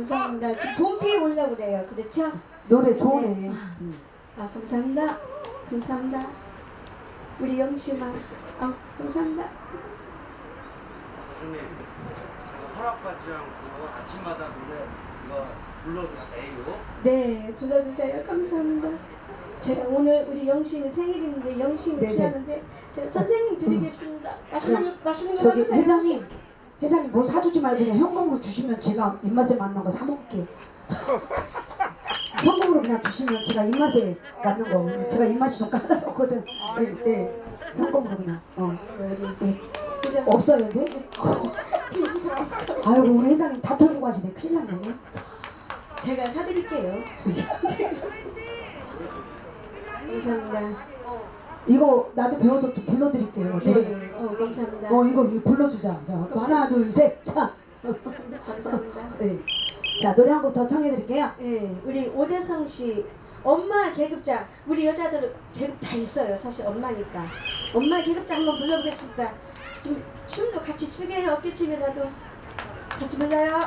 감사합니다. 지금 봄비에 오려고 그래요. 그렇죠? 노래 좋네. 네. 아, 감사합니다. 감사합니다. 우리 영심아. 아, 감사합니다. 감사합니다. 제가 허락받지 않고 아침마다 노래 이거 불러도 돼요? 네, 불러주세요. 감사합니다. 제가 오늘 우리 영심이 생일인데 영심이 네네. 귀하는데 제가 선생님 드리겠습니다. 맛있는 거, 맛있는 거 저기 사주세요. 회장님, 회장님 뭐 사주지 말고 그냥 현금으로 주시면 제가 입맛에 맞는 거 사 먹을게요. 현금으로 그냥 주시면 제가 입맛에 맞는 거 제가 입맛이 좀 까다롭거든. 네, 네. 현금으로 그냥. 어. 네. 없어요, 근데? 돼지가 있어. 아이고 우리 회장님 다 털고 가시네. 큰일 났네. 제가 사드릴게요. 감사합니다. 이거 나도 배워서 또 불러드릴게요. 노래. 네, 어, 감사합니다. 어 이거 이거 불러주자. 자 하나 둘 셋. 자. 감사합니다. 네. 자 노래 한 곡 더 청해드릴게요. 예, 우리 오대성 씨 엄마 계급장 우리 여자들은 계급 다 있어요. 사실 엄마니까 엄마 계급장 한번 불러보겠습니다. 지금 춤도 같이 추게 해요. 어깨춤이라도 같이 불러요.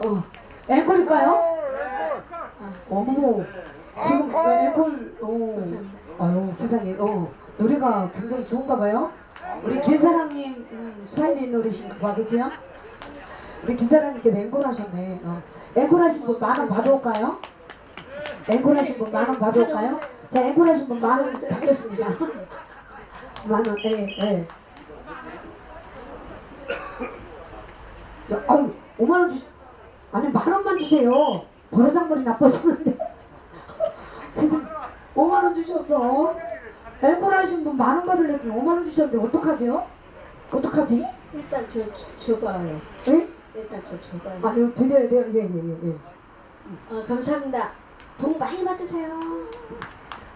어, 앵콜일까요? 어머, 지금 그 앵콜, 어. 아유 세상에, 어, 노래가 굉장히 좋은가 봐요. 우리 길사랑님 음, 스타일인 노래신 그거 그지요? 우리 길사랑님께 앵콜 하셨네. 어. 앵콜 하신 분 만원 받아올까요? 앵콜 하신 분 만원 받아올까요? 자, 앵콜 하신 분 만원 받겠습니다. 만 원, 예, 예. 저, 아유 5만 원 주, 아니 만 원만 주세요. 버르장머리 나빠졌는데 세상 5만 원 주셨어. 앵콜 하신 분 만 원 받으려더니 5만 원 주셨는데 어떡하지요? 어떡하지? 일단 저 주- 줘봐요. 예? 일단 저 줘봐요. 아 이거 드려야 돼요. 예예예 예, 예. 어, 감사합니다. 복 많이 받으세요.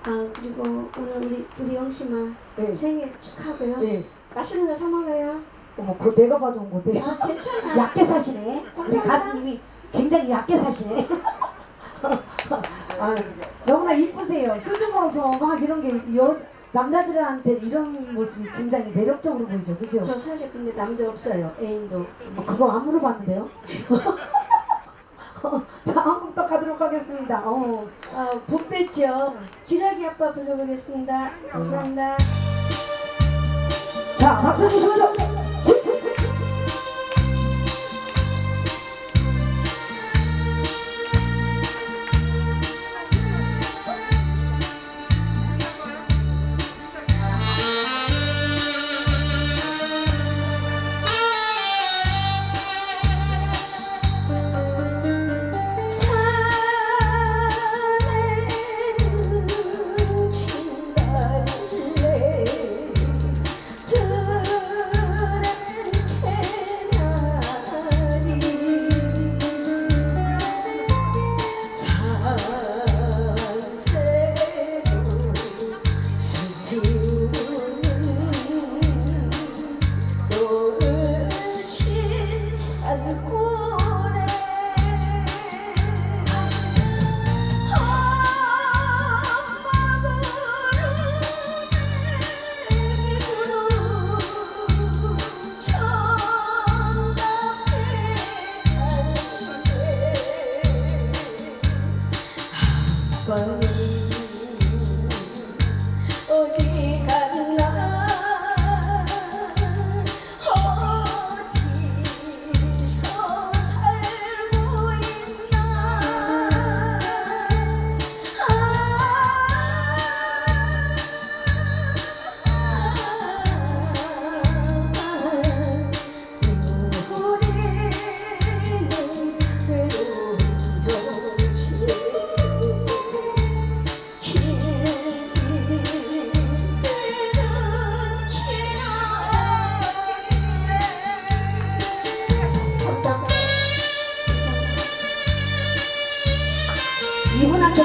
아 그리고 오늘 우리 우리 영심아 예. 생일 축하하고요. 예. 맛있는 거 사 먹어요. 어머 그거 내가 봐도 온 건데. 아 괜찮아. 얕게 사시네. 우리 감사합니다. 가수님이 굉장히 얕게 사시네. 아, 너무나 이쁘세요. 수줍어서 막 이런 게 여, 남자들한테 이런 모습이 굉장히 매력적으로 보이죠. 그죠? 저 사실 근데 남자 없어요. 애인도. 어, 그거 안 물어봤는데요. 자, 한국떡 가도록 하겠습니다. 어. 아, 복 됐죠. 기라기 아빠 불러보겠습니다. 감사합니다. 자, 박수 주시면서.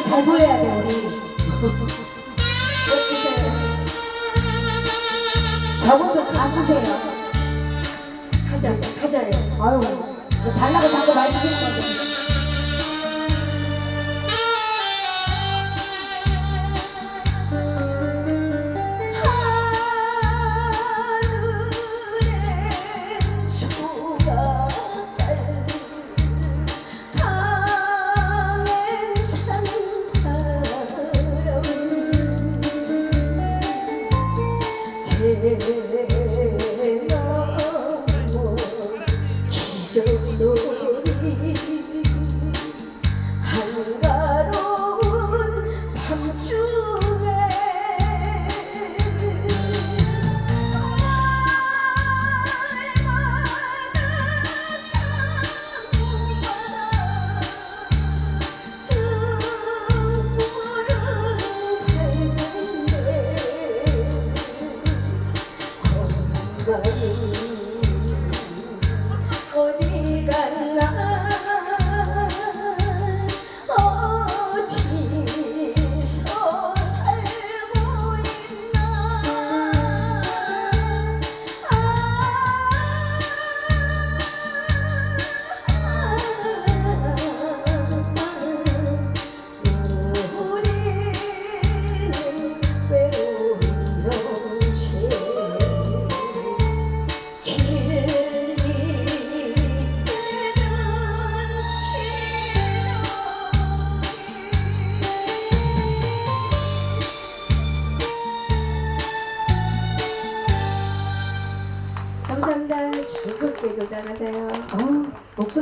잘 보여야 돼, 우리. 멋지세요. 저분도 가수세요. 가자, 가자요. 아유, 뭐 달라고 자꾸 말 시키는 건데.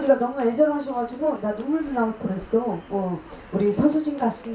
목소리가 너무 애절하셔가지고 나 눈물 나올 뻔했어. 어, 우리 서수진 가수님